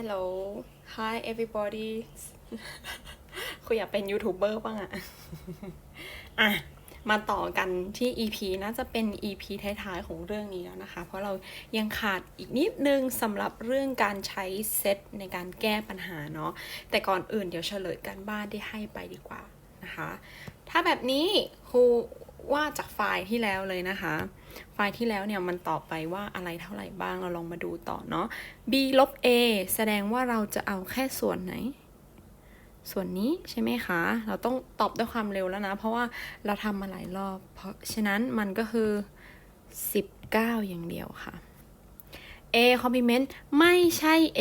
Hello Hi everybody คุยอยากเป็นยูทูบเบอร์บ้างอะอะ มาต่อกันที่ EP น่าจะเป็น EP ท้ายๆ ของเรื่องนี้แล้วนะคะ เพราะเรายังขาดอีกนิดนึงสำหรับเรื่องการใช้เซตในการแก้ปัญหาเนาะ แต่ก่อนอื่นเดี๋ยวเฉลยการบ้านที่ให้ไปดีกว่านะคะ ถ้าแบบนี้ครูว่าจากไฟล์ที่แล้วเลยนะคะ ไฟล์ที่แล้วเนี่ยมันตอบไปว่าอะไรเท่าไหร่บ้าง เราลองมาดูต่อเนาะ b ลบ a แสดงว่าเราจะเอาแค่ส่วนไหน ส่วนนี้ใช่ไหมคะ เราต้องตอบด้วยความเร็วแล้วนะ เพราะว่าเราทำมาหลายรอบ เพราะฉะนั้นมันก็คือ 19 อย่างเดียวค่ะ a complement ไม่ใช่ a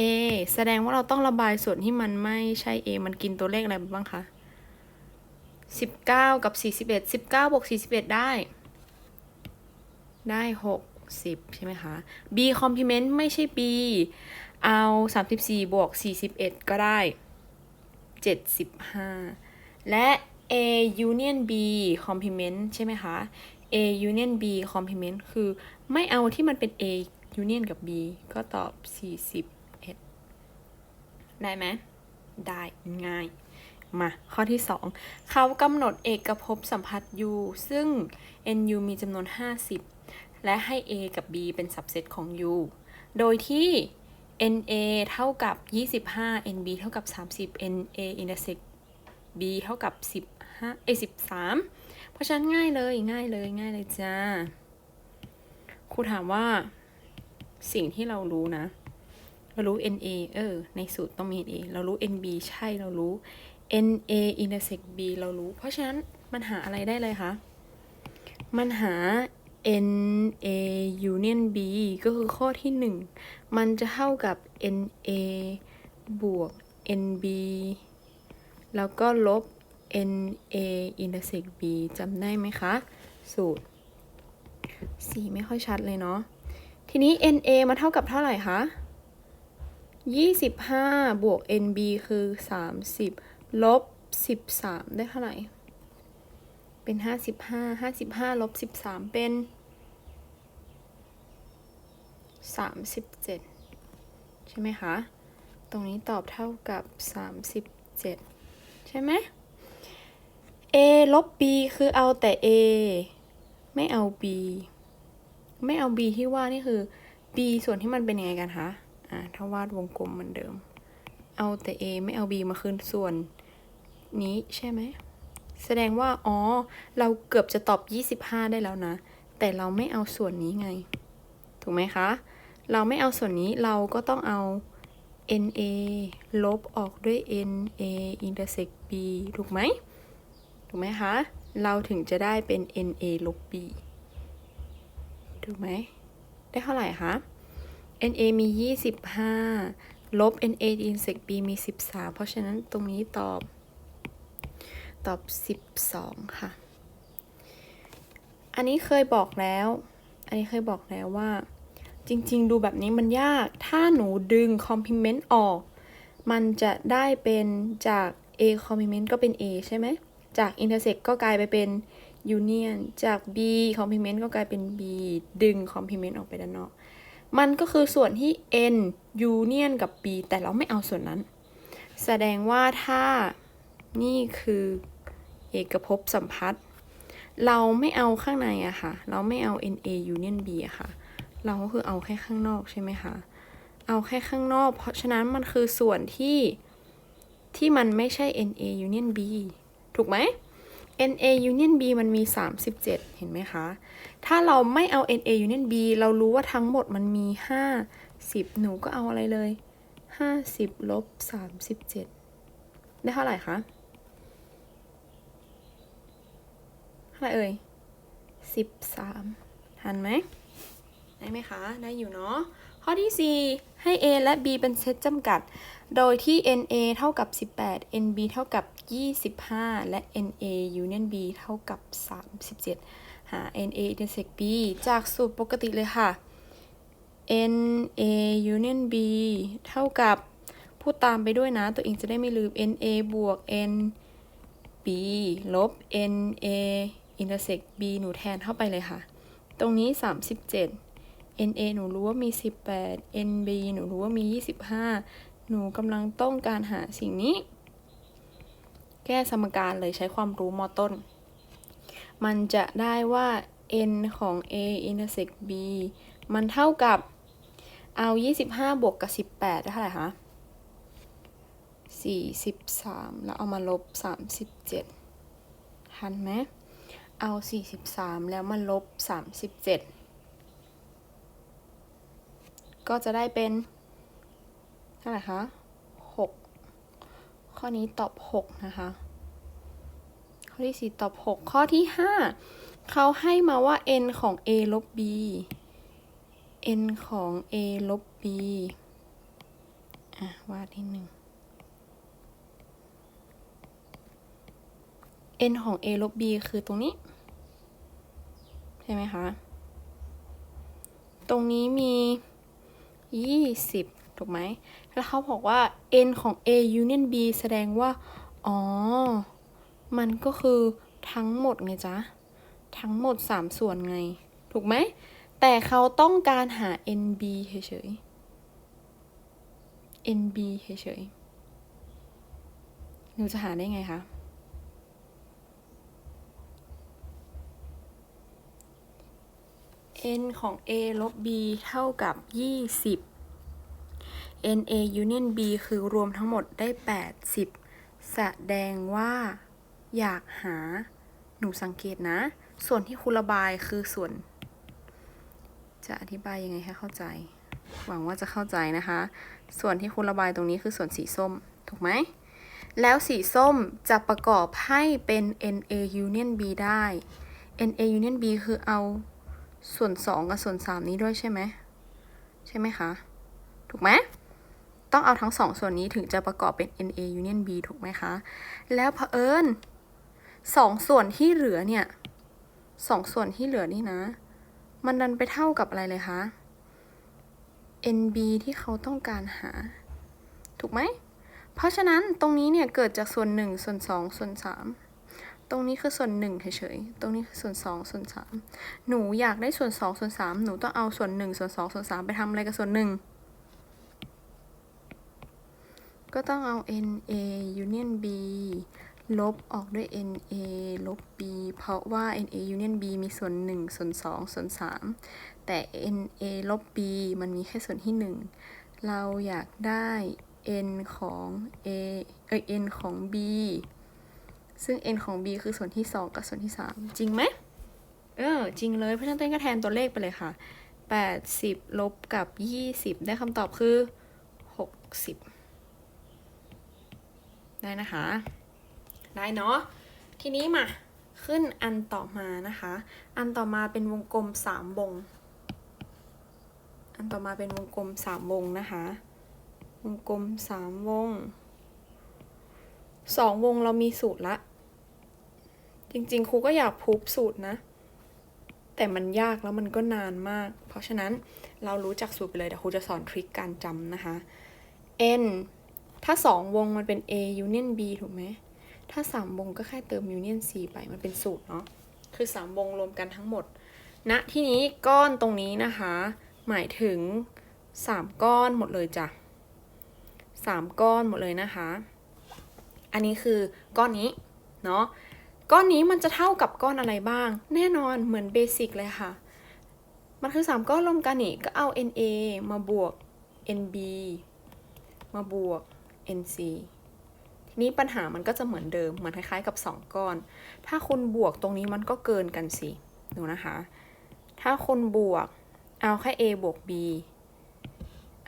แสดงว่าเราต้องระบายส่วนที่มันไม่ใช่ a มันกินตัวเลขอะไรบ้างคะ19 กับ 41 19บวก41 ได้ ได้ 60 ใช่ไหมคะ b complement ไม่ใช่ b เอา 34 บวก 41 ก็ได้ 75 และ a union b complement ใช่ไหมคะ a union b complement คือไม่เอาที่มันเป็น a union กับ b ก็ตอบ 41 ได้ไหม ได้ง่าย มา ข้อที่ 2 เขากำหนดเอกภพสัมพัทธ์ u ซึ่ง nu มีจำนวน 50 และให้ a กับ b เป็นสับเซตของ u โดยที่ na เท่ากับ 25 nb เท่ากับ 30 na intersect b เท่ากับ 15เอ13 เพราะฉะนั้นง่ายเลยง่ายเลยง่ายเลยจ้า ครูถามว่า สิ่งที่เรารู้นะ เรารู้ na เออ ในสูตรต้องมี na เรารู้ nb ใช่เรารู้ na intersect b เรารู้ เพราะฉะนั้นมันหาอะไรได้เลยคะ มันหา na union b ก็คือข้อที่ 1 มันจะเท่ากับ na บวก nb แล้วก็ลบ na intersect b จำได้ไหมคะ สูตร สีไม่ค่อยชัดเลยเนาะ ทีนี้ na มาเท่ากับเท่าไหร่คะ 25 บวก nb คือ 30 ลบ 13 ได้เท่าไหร่ เป็น 55 55 ลบ 13 เป็น 37 ใช่ไหมคะ ตรงนี้ตอบเท่ากับ 37 ใช่ไหม a ลบ b คือเอาแต่ a ไม่เอา b ไม่เอา b ที่ว่านี่คือ b ส่วนที่มันเป็นยังไงกันคะ อ่า ถ้าวาดวงกลมเหมือนเดิม เอาแต่ a ไม่เอา b มาคืนส่วนนี้ใช่ไหม แสดงว่า อ๋อ เราเกือบจะตอบ 25 ได้แล้วนะ แต่เราไม่เอาส่วนนี้ไง ถูกไหมคะ เราไม่เอาส่วนนี้เราก็ต้องเอา na ลบออกด้วย na intersect b ถูกไหม ถูกไหมคะ เราถึงจะได้เป็น na ลบ b ถูกไหม ได้เท่าไหร่คะ na มี 25 ลบ na intersect b มี 13 เพราะฉะนั้นตรงนี้ตอบ ตอบ 12 ค่ะ อันนี้เคยบอกแล้ว อันนี้เคยบอกแล้วว่า จริงๆ ดูแบบนี้มันยาก ถ้าหนูดึง complement ออก มันจะได้เป็นจาก a complement ก็เป็น a ใช่ไหม จาก intersect ก็กลายไปเป็น union จาก b complement ก็กลายเป็น b ดึง complement ออกไปด้านนอก มันก็คือส่วนที่ n union กับ b แต่เราไม่เอาส่วนนั้น แสดงว่าถ้านี่คือเอกภพสัมพัทธ์เราไม่เอาข้างในอะค่ะ เราไม่เอา na union b อะค่ะ เราก็คือเอาแค่ข้างนอกใช่ไหมคะ เอาแค่ข้างนอก เพราะฉะนั้นมันคือส่วนที่ที่มันไม่ใช่ na union b ถูกไหม na union b มันมี 37 เห็นไหมคะ ถ้าเราไม่เอา na union b เรารู้ว่าทั้งหมดมันมี 50 หนูก็เอาอะไรเลย 50ลบ37 ได้เท่าไหร่คะเท่าไหร่เอ่ย13ทันไหม ได้ไหมคะ ได้อยู่เนาะ ข้อที่ 4 ให้ a และ b เป็นเซตจำกัด โดยที่ na เท่ากับ 18 nb เท่ากับ 25 และ na union b เท่ากับ 37 หา na intersect b จากสูตรปกติเลยค่ะ na union b เท่ากับพูดตามไปด้วยนะ ตัวเองจะได้ไม่ลืม na บวก n b ลบ na intersect b หนูแทนเข้าไปเลยค่ะ ตรงนี้ 37 na หนูรู้ว่ามี 18 nb หนูรู้ว่ามี 25 หนูกำลังต้องการหาสิ่งนี้ แก้สมการเลยใช้ความรู้มอต้น มันจะได้ว่า n ของ a intersect b มันเท่ากับเอา 25 บวกกับ 18 ได้เท่าไหร่คะ43 แล้วเอามาลบ 37 ทันไหม เอา 43 แล้วมาลบ 37 ก็จะได้เป็นเท่าไหร่คะ6ข้อนี้ตอบ6นะคะ ข้อที่4ตอบ6ข้อที่5เขาให้มาว่า n ของ a ลบ b n ของ a ลบ b อะวาดนิดนึง n ของ a ลบ b คือตรงนี้ ใช่ไหมคะ ตรงนี้มี 20 ถูกไหม แล้วเขาบอกว่า n ของ a union b แสดงว่า อ๋อ มันก็คือทั้งหมดไงจ๊ะ ทั้งหมด 3 ส่วนไง ถูกไหม แต่เขาต้องการหา nb เฉยๆ nb เฉยๆหนูจะหาได้ไงคะ n ของ a ลบ b เท่ากับ 20 n a union b คือรวมทั้งหมดได้ 80 แสดงว่าอยากหา หนูสังเกตนะ ส่วนที่ครูระบายคือส่วน จะอธิบายยังไงให้เข้าใจ หวังว่าจะเข้าใจนะคะ ส่วนที่ครูระบายตรงนี้คือส่วนสีส้ม ถูกไหม แล้วสีส้มจะประกอบให้เป็น NA Union B ได้ NA Union B คือเอา ส่วน2กับส่วน3นี้ด้วยใช่ไหมใช่ไหมคะ ถูกไหมต้องเอาทั้งสองส่วนนี้ถึงจะประกอบเป็น NA Union B ถูกไหมคะ แล้วเผอิญสองส่วนที่เหลือเนี่ยสองส่วนที่เหลือนี่นะ มันดันไปเท่ากับอะไรเลยคะ NB ที่เขาต้องการหา ถูกไหม เพราะฉะนั้นตรงนี้เนี่ยเกิดจากส่วน1ส่วน2ส่วน3 ตรงนี้คือส่วน1เฉยๆ ตรงนี้คือส่วน2ส่วน3หนูอยากได้ส่วน2ส่วน3หนูต้องเอาส่วน1ส่วน2ส่วน3ไปทำอะไรกับส่วน1ก็ต้องเอา NA union B ลบออกด้วย NA ลบ B เพราะว่า NA union B มีส่วน 1 ส่วน 2 ส่วน 3 แต่ NA ลบ B มันมีแค่ส่วนที่ 1 เราอยากได้ n ของ a เอ้ย n ของ b ซึ่ง n ของ b คือส่วนที่ 2 กับส่วนที่ 3 จริงไหมเออ จริงเลย เพราะฉะนั้นเต้นก็แทนตัวเลขไปเลยค่ะ 80 ลบกับ 20 ได้คำตอบคือ 60 ได้นะคะ ได้เนาะ ทีนี้มาขึ้นอันต่อมานะคะ อันต่อมาเป็นวงกลม 3 วง อันต่อมาเป็นวงกลม 3 วงนะคะ วงกลมสามวง สองวงเรามีสูตรละ จริงๆ ครูก็อยากพูบสูตรนะ แต่มันยากแล้วมันก็นานมาก เพราะฉะนั้นเรารู้จักสูตรไปเลยเดี๋ยวครูจะสอนทริคการจำนะคะ n ถ้าสองวงมันเป็น a union b ถูกไหม ถ้าสามวงก็แค่เติม union c ไปมันเป็นสูตรเนาะ คือสามวงรวมกันทั้งหมดณที่นี้ก้อนตรงนี้นะคะ หมายถึงสามก้อนหมดเลยจ้ะสามก้อนหมดเลยนะคะ อันนี้คือก้อนนี้เนาะก้อนนี้มันจะเท่ากับก้อนอะไรบ้าง แน่นอนเหมือนเบสิกเลยค่ะ มันคือ 3 ก้อนรวมกันนี่ก็เอา NA มาบวก NB มาบวก NC ทีนี้ปัญหามันก็จะเหมือนเดิม เหมือนคล้ายๆกับ 2 ก้อน ถ้าคุณบวกตรงนี้มันก็เกินกันสิ ดูนะคะ ถ้าคุณบวกเอาแค่ A บวก B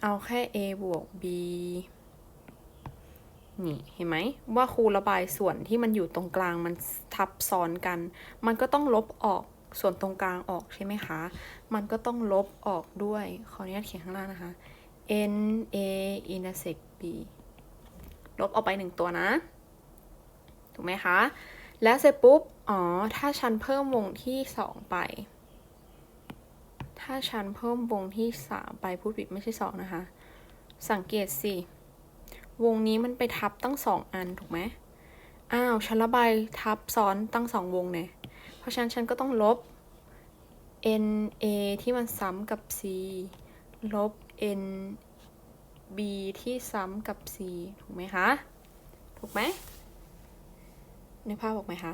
เอาแค่ a บวก b นี่เห็นไหมว่าครูระบายส่วนที่มันอยู่ตรงกลางมันทับซ้อนกัน มันก็ต้องลบออกส่วนตรงกลางออกใช่ไหมคะ มันก็ต้องลบออกด้วย ขออนุญาตเขียนข้างล่างนะคะ n a intersect b ลบออกไปหนึ่งตัวนะ ถูกไหมคะ แล้วเสร็จปุ๊บ อ๋อ ถ้าฉันเพิ่มวงที่สองไป ถ้าฉันเพิ่มวงที่สามไปพูดผิดไม่ใช่สองนะคะ สังเกตสิ วงนี้มันไปทับตั้งสองอันถูกไหมอ้าวฉันระบายทับซ้อนตั้งสองวงเนี่ยเพราะฉะนั้นฉันก็ต้องลบ n a ที่มันซ้ำกับ c ลบ n b ที่ซ้ำกับ c ถูกไหมคะ ถูกไหมนึกภาพออกไหมคะ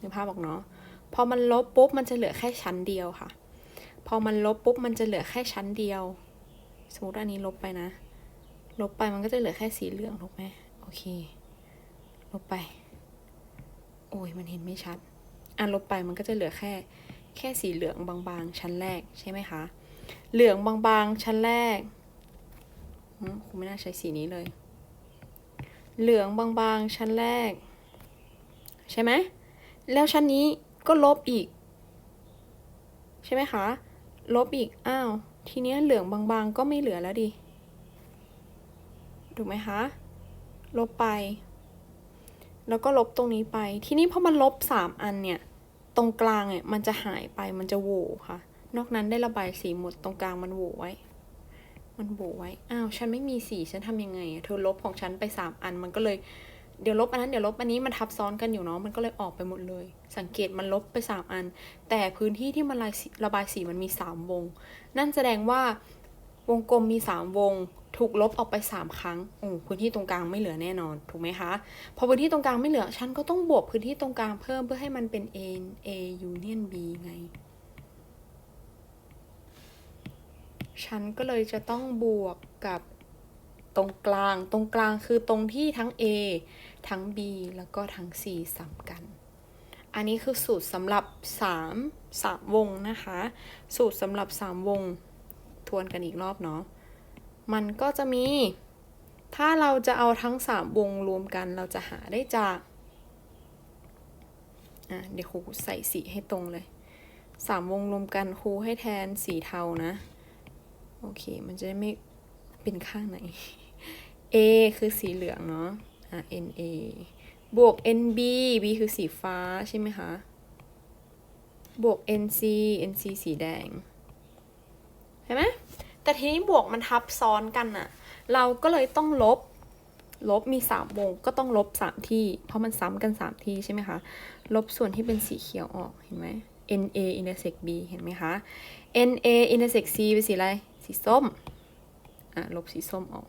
นึกภาพออกเนาะ พอมันลบปุ๊บมันจะเหลือแค่ชั้นเดียวค่ะ พอมันลบปุ๊บมันจะเหลือแค่ชั้นเดียว สมมติอันนี้ลบไปนะ ลบไปมันก็จะเหลือแค่สีเหลืองถูกไหมโอเค ลบไป โอ้ยมันเห็นไม่ชัด อะลบไปมันก็จะเหลือแค่ แค่สีเหลืองบางๆ ชั้นแรกใช่ไหมคะ เหลืองบางๆ ชั้นแรกอืมคงไม่น่าใช้สีนี้เลย เหลืองบางๆ ชั้นแรก ใช่ไหม แล้วชั้นนี้ก็ลบอีก ใช่ไหมคะ ลบอีก อ้าว ทีเนี้ยเหลืองบางๆ ก็ไม่เหลือแล้วดิ ถูกไหมคะ ลบไป แล้วก็ลบตรงนี้ไป ทีนี้พอมันลบสามอันเนี่ย ตรงกลางเนี่ยมันจะหายไป มันจะโหวค่ะ นอกนั้นได้ระบายสีหมด ตรงกลางมันโหวไว้ มันโหวไว้ อ้าว ฉันไม่มีสี ฉันทำยังไง เธอลบของฉันไปสามอัน มันก็เลย เดี๋ยวลบอันนั้น เดี๋ยวลบอันนี้ มันทับซ้อนกันอยู่เนาะ มันก็เลยออกไปหมดเลย สังเกตมันลบไปสามอัน แต่พื้นที่ที่มันระบายสีระบายสีมันมีสามวง นั่นแสดงว่า วงกลมมีสามวง ถูกลบออกไปสามครั้งโอ้พื้นที่ตรงกลางไม่เหลือแน่นอน ถูกไหมคะ พอพื้นที่ตรงกลางไม่เหลือ ฉันก็ต้องบวกพื้นที่ตรงกลางเพิ่มเพื่อให้มันเป็น A A union B ไง ฉันก็เลยจะต้องบวกกับตรงกลาง ตรงกลางคือตรงที่ทั้ง A ทั้ง B แล้วก็ทั้ง C ซ้ำกัน อันนี้คือสูตรสำหรับ 3 3 วงนะคะ สูตรสำหรับ 3 วง ทวนกันอีกรอบเนาะ มันก็จะมี ถ้าเราจะเอาทั้ง 3 วงรวมกันเราจะหาได้จากอะเดี๋ยวครูใส่สีให้ตรงเลย 3 วงรวมกันครูให้แทนสีเทานะ โอเค มันจะได้ไม่เป็นข้างไหน A คือสีเหลืองเนาะอะ NA บวก NB B คือสีฟ้าใช่ไหมคะ บวก NC NC สีแดง เห็นไหมแต่ทีนี้บวกมันทับซ้อนกันอะเราก็เลยต้องลบ ลบมีสามวงก็ต้องลบสามที่ เพราะมันซ้ำกันสามที่ใช่ไหมคะ ลบส่วนที่เป็นสีเขียวออก เห็นไหม NA intersect B เห็นไหมคะ NA intersect C เป็นสีอะไร สีส้ม อะ ลบสีส้มออก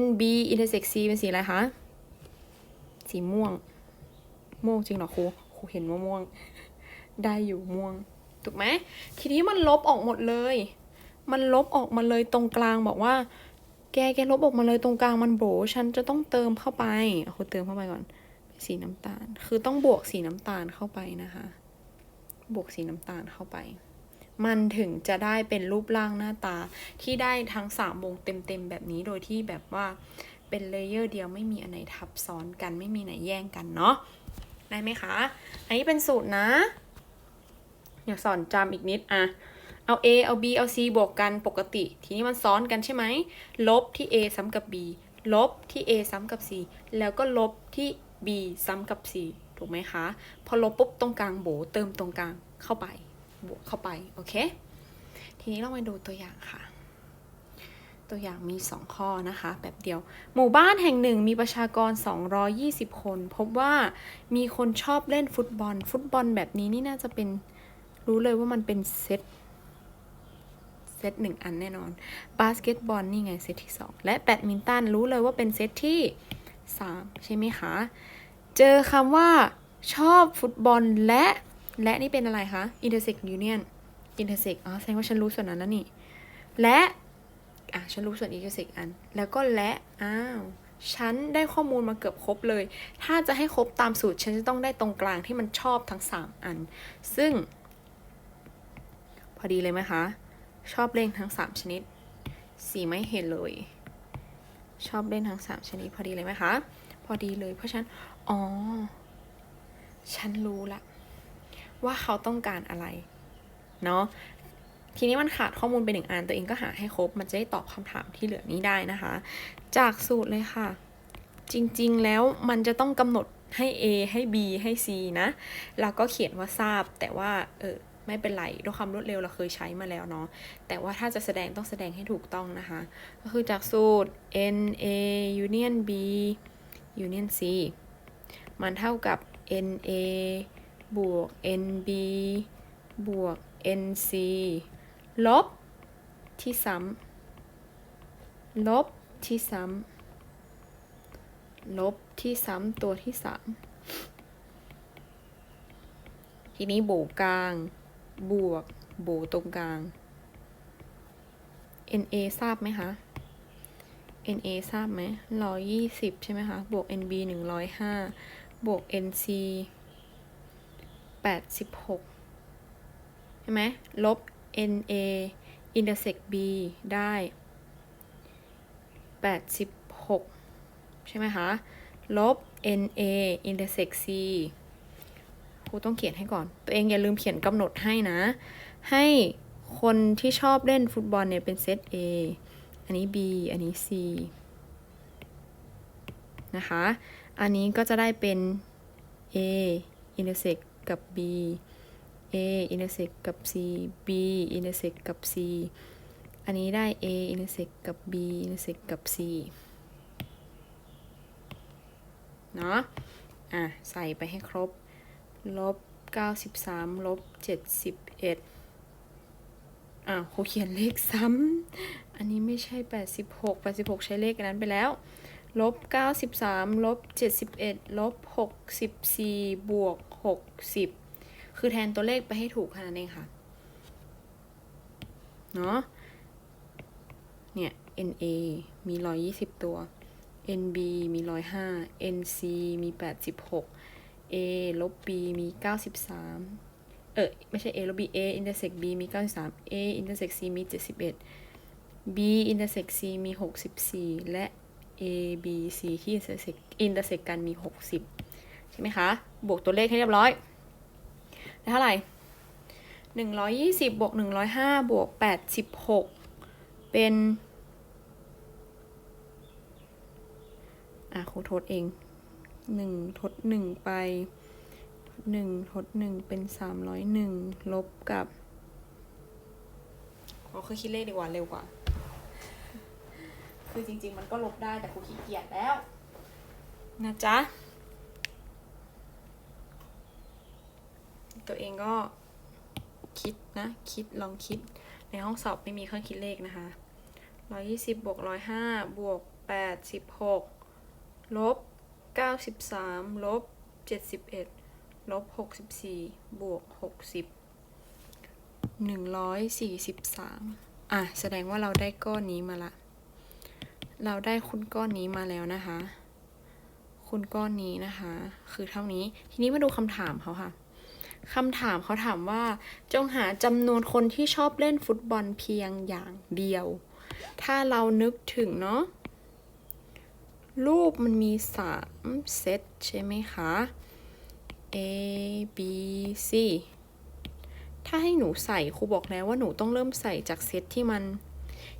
NB intersect C เป็นสีอะไรคะ สีม่วง ม่วงจริงเหรอครู ครูเห็นว่าม่วง ได้อยู่ม่วง ถูกไหม ทีนี้มันลบออกหมดเลย มันลบออกมาเลยตรงกลางบอกว่า แกแกลบออกมาเลยตรงกลางมันโบฉันจะต้องเติมเข้าไปเอาคุณเติมเข้าไปก่อน สีน้ำตาล คือต้องบวกสีน้ำตาลเข้าไปนะคะ บวกสีน้ำตาลเข้าไป มันถึงจะได้เป็นรูปร่างหน้าตาที่ได้ทั้งสามวงเต็มๆแบบนี้โดยที่แบบว่าเป็นเลเยอร์เดียวไม่มีอันไหนทับซ้อนกันไม่มีไหนแย่งกันเนาะได้ไหมคะ อันนี้เป็นสูตรนะ อยากสอนจำอีกนิดอะ เอา A เอา B เอา C บวกกันปกติ ทีนี้มันซ้อนกันใช่ไหม ลบที่ A ซ้ำกับ B ลบที่ A ซ้ำกับ C แล้วก็ลบที่ B ซ้ำกับ C ถูกไหมคะ พอลบปุ๊บตรงกลางโบเติมตรงกลางเข้าไปบวกเข้าไป โอเค ทีนี้เรามาดูตัวอย่างค่ะ ตัวอย่างมี 2 ข้อนะคะ แบบเดียว หมู่บ้านแห่งหนึ่งมีประชากร 220 คน พบว่ามีคนชอบเล่นฟุตบอล ฟุตบอลแบบนี้นี่น่าจะเป็นรู้เลยว่ามันเป็นเซต เซตหนึ่งอันแน่นอนบาสเกตบอลนี่ไงเซตที่ 2 และแบดมินตันรู้เลยว่าเป็นเซตที่ 3 ใช่ไหมคะ เจอคำว่าชอบฟุตบอลและ และนี่เป็นอะไรคะ intersect union intersect อ๋อแสดงว่าฉันรู้ส่วนนั้นแล้วนี่ และอะฉันรู้ส่วน intersect อัน แล้วก็และ อ้าวฉันได้ข้อมูลมาเกือบครบเลย ถ้าจะให้ครบตามสูตร ฉันจะต้องได้ตรงกลางที่มันชอบทั้ง 3 อัน ซึ่ง พอดีเลยไหมคะ ชอบเล่นทั้ง 3 ชนิด สีไม่เห็นเลย ชอบเล่นทั้ง 3 ชนิด พอดีเลยไหมคะ พอดีเลยเพราะฉัน อ๋อ ฉันรู้ละ ว่าเขาต้องการอะไร เนาะทีนี้มันขาดข้อมูลไปหนึ่งอันตัวเองก็หาให้ครบ มันจะได้ตอบคำถามที่เหลือนี้ได้นะคะ จากสูตรเลยค่ะ จริงๆแล้วมันจะต้องกำหนดให้ A ให้ B ให้ C นะ แล้วก็เขียนว่าทราบแต่ว่าเออ ไม่เป็นไรด้วยความรวดเร็วเราเคยใช้มาแล้วเนาะแต่ว่าถ้าจะแสดงต้องแสดงให้ถูกต้องนะคะ ก็คือจากสูตร N A union B union C มันเท่ากับ N A บวก N B บวก N C ลบที่ซ้ลบที่ซ้ำลบที่ซ้ำตัวที่สามทีนี้โบกลาง บวกโบตรงกลาง NA ทราบไหมคะ NA ทราบไหมร้อยยี่สิบใช่ไหมคะ บวก NB หนึ่งร้อยห้าบวก NC แปดสิบหกใช่ไหม ลบ NA intersect B ได้แปดสิบหกใช่ไหมคะ ลบ NA intersect C ครูต้องเขียนให้ก่อน ตัวเองอย่าลืมเขียนกำหนดให้นะ ให้คนที่ชอบเล่นฟุตบอลเนี่ยเป็นเซต A อันนี้ B อันนี้ C นะคะ อันนี้ก็จะได้เป็น A intersect กับ B A intersect กับ C B intersect กับ C อันนี้ได้ A intersect กับ B intersect กับ C เนาะ อะ ใส่ไปให้ครบ ลบ93ลบ71อะครูเขียนเลขซ้ำ อันนี้ไม่ใช่86 86ใช้เลขอันนั้นไปแล้วลบ93ลบ71ลบ64บวก60คือแทนตัวเลขไปให้ถูกแค่นั้นเองค่ะ เนาะเนี่ย NA มี120ตัว NB มี105 NC มี86 A ลบ B มี 93 เออไม่ใช่ A ลบ B A intersect B มี 93 A intersect C มี 71 B intersect C มี 64 และ A B C ที่ intersect intersect กันมี 60 ใช่ไหมคะ บวกตัวเลขให้เรียบร้อยได้เท่าไหร่ 120 บวก 105 บวก 86 เป็น อะครูทดเอง หนึ่งทดหนึ่งไปหนึ่งทดหนึ่งเป็นสามร้อยหนึ่งลบกับเราคือคิดเลขดีกว่าเร็วกว่า คือจริง ๆ มันก็ลบได้แต่ครูขี้เกียจแล้ว นะจ๊ะ ตัวเองก็คิดนะ คิดลองคิดในห้องสอบไม่มีเครื่องคิดเลขนะคะร้อยยี่สิบวก86ลบ วกร้อยห้าบวกแปดสิบหกลบ93ลบ71ลบ64บวก60 143อะ แสดงว่าเราได้ก้อนนี้มาละ เราได้คุณก้อนนี้มาแล้วนะคะ คุณก้อนนี้นะคะ คือเท่านี้ ทีนี้มาดูคำถามเขาค่ะคำถามเขาถามว่า จงหาจำนวนคนที่ชอบเล่นฟุตบอลเพียงอย่างเดียว ถ้าเรานึกถึงเนาะ รูปมันมีสามเซตใช่ไหมคะ A B C ถ้าให้หนูใส่ครูบอกแล้วว่าหนูต้องเริ่มใส่จากเซตที่มัน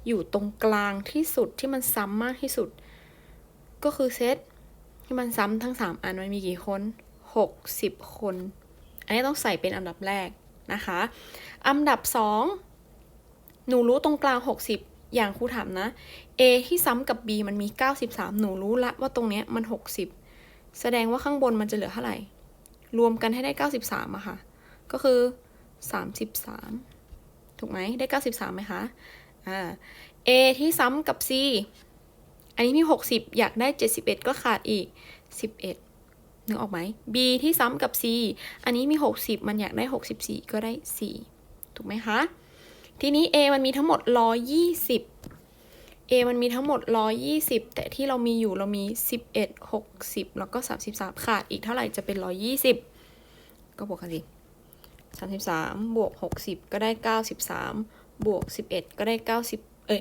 อยู่ตรงกลางที่สุดที่มันซ้ำมากที่สุด ก็คือเซตที่มันซ้ำทั้ง 3 อันมันมีกี่คน 60 คน อันนี้ต้องใส่เป็นอันดับแรกนะคะ อันดับ 2 หนูรู้ตรงกลาง 60 อย่างครูถามนะ A ที่ซ้ำกับ B มันมี 93 หนูรู้ละว่าตรงเนี้ยมัน 60 แสดงว่าข้างบนมันจะเหลือเท่าไหร่ รวมกันให้ได้ 93อะค่ะ ก็คือ 33 ถูกไหมได้ 93ไหมคะอ่า A ที่ซ้ำกับ C อันนี้มี 60 อยากได้ 71 ก็ขาดอีก 11นึกออกไหม B ที่ซ้ำกับ C อันนี้มี 60 มันอยากได้ 64 ก็ได้ 4 ถูกไหมคะ ทีนี้ A มันมีทั้งหมด 120 A มันมีทั้งหมด 120 แต่ที่เรามีอยู่เรามี 11 60 แล้วก็ 33 ขาดอีกเท่าไหร่จะเป็น 120 ก็บวกกันสิ33 บวก 60 ก็ได้ 93 บวก 11 ก็ได้ 90 เอ้ย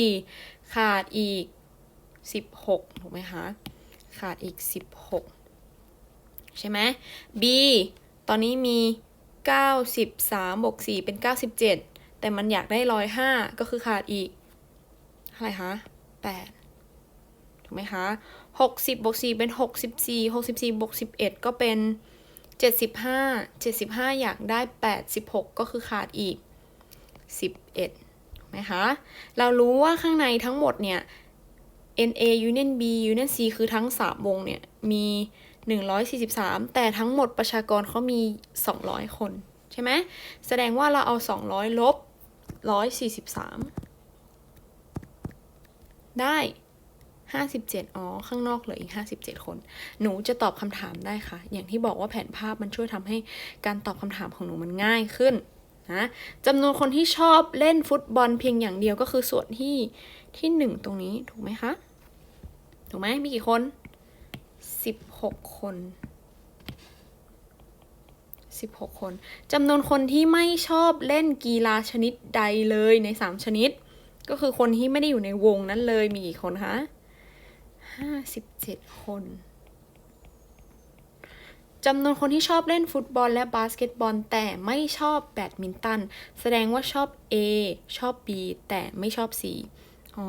104 ขาดอีก 16 ถูกไหมคะ ขาดอีก 16 ใช่ไหม B ตอนนี้มี 93 บวก 4 เป็น 97 แต่มันอยากได้105ก็คือขาดอีกเท่าไรคะ8ถูกไหมคะ60บบวก4เป็น64 64บสี่หกสิบสี่บวก11ก็เป็น75 75อยากได้86ก็คือขาดอีก11ถูกไหมคะเรารู้ว่าข้างในทั้งหมดเนี่ย NA Union B Union C คือทั้ง3วงเนี่ย มี 143 แต่ทั้งหมดประชากรเขามี 200 คน ใช่ไหม แสดงว่าเราเอา 200 ลบ 143ได้ห้าสิบเจ็ดอ๋อ ข้างนอกเหลืออีกห้าสิบเจ็ดคน หนูจะตอบคำถามได้ค่ะ อย่างที่บอกว่าแผนภาพมันช่วยทำให้การตอบคำถามของหนูมันง่ายขึ้นนะจำนวนคนที่ชอบเล่นฟุตบอลเพียงอย่างเดียวก็คือส่วนที่ที่หนึ่งตรงนี้ถูกไหมคะ ถูกไหมมีกี่คนสิบหกคน สิบหกคนจำนวนคนที่ไม่ชอบเล่นกีฬาชนิดใดเลยในสามชนิด ก็คือคนที่ไม่ได้อยู่ในวงนั้นเลยมีกี่คนคะห้าสิบเจ็ดคนจำนวนคนที่ชอบเล่นฟุตบอลและบาสเกตบอล แต่ไม่ชอบแบดมินตัน แสดงว่าชอบ A ชอบ B แต่ไม่ชอบ C อ๋อ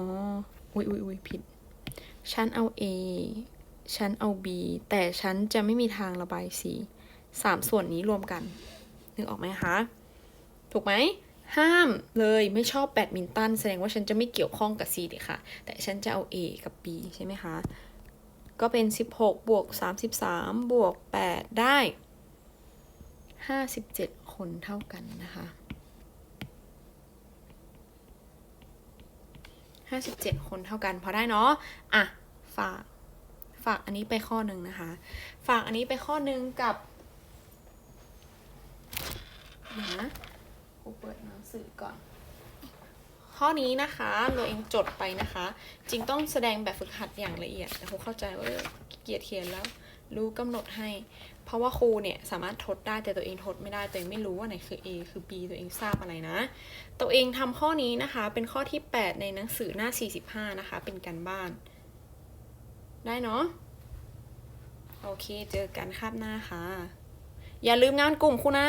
อุ้ยอุ้ยอุ้ยผิด ฉันเอา A ฉันเอา B แต่ฉันจะไม่มีทางระบาย C สามส่วนนี้รวมกัน นึกออกไหมคะ ถูกไหม ห้ามเลยไม่ชอบแบดมินตัน แสดงว่าฉันจะไม่เกี่ยวข้องกับ C เด็ค่ะ แต่ฉันจะเอา A กับ B ใช่ไหมคะ ก็เป็น 16 บวก 33 บวก 8 ได้ 57 คนเท่ากันนะคะ57คนเท่ากันพอได้เนาะ อะ ฝาก ฝากอันนี้ไปข้อหนึ่งนะคะ ฝากอันนี้ไปข้อหนึ่งกับ นะกูเปิดหนังสือก่อน ข้อนี้นะคะตัวเองจดไปนะคะ จริงต้องแสดงแบบฝึกหัดอย่างละเอียดแต่ครูเข้าใจว่าเกียจเขียนแล้ว รู้กำหนดให้ เพราะว่าครูเนี่ยสามารถทดได้แต่ตัวเองทดไม่ได้ตัวเองไม่รู้ว่าไหนคือ A คือ B ตัวเองทราบอะไรนะ ตัวเองทำข้อนี้นะคะ เป็นข้อที่ 8 ในหนังสือหน้า 45 นะคะ เป็นการบ้าน ได้เนาะโอเค เจอกันคาบหน้าค่ะ อย่าลืมงานกลุ่มครูนะ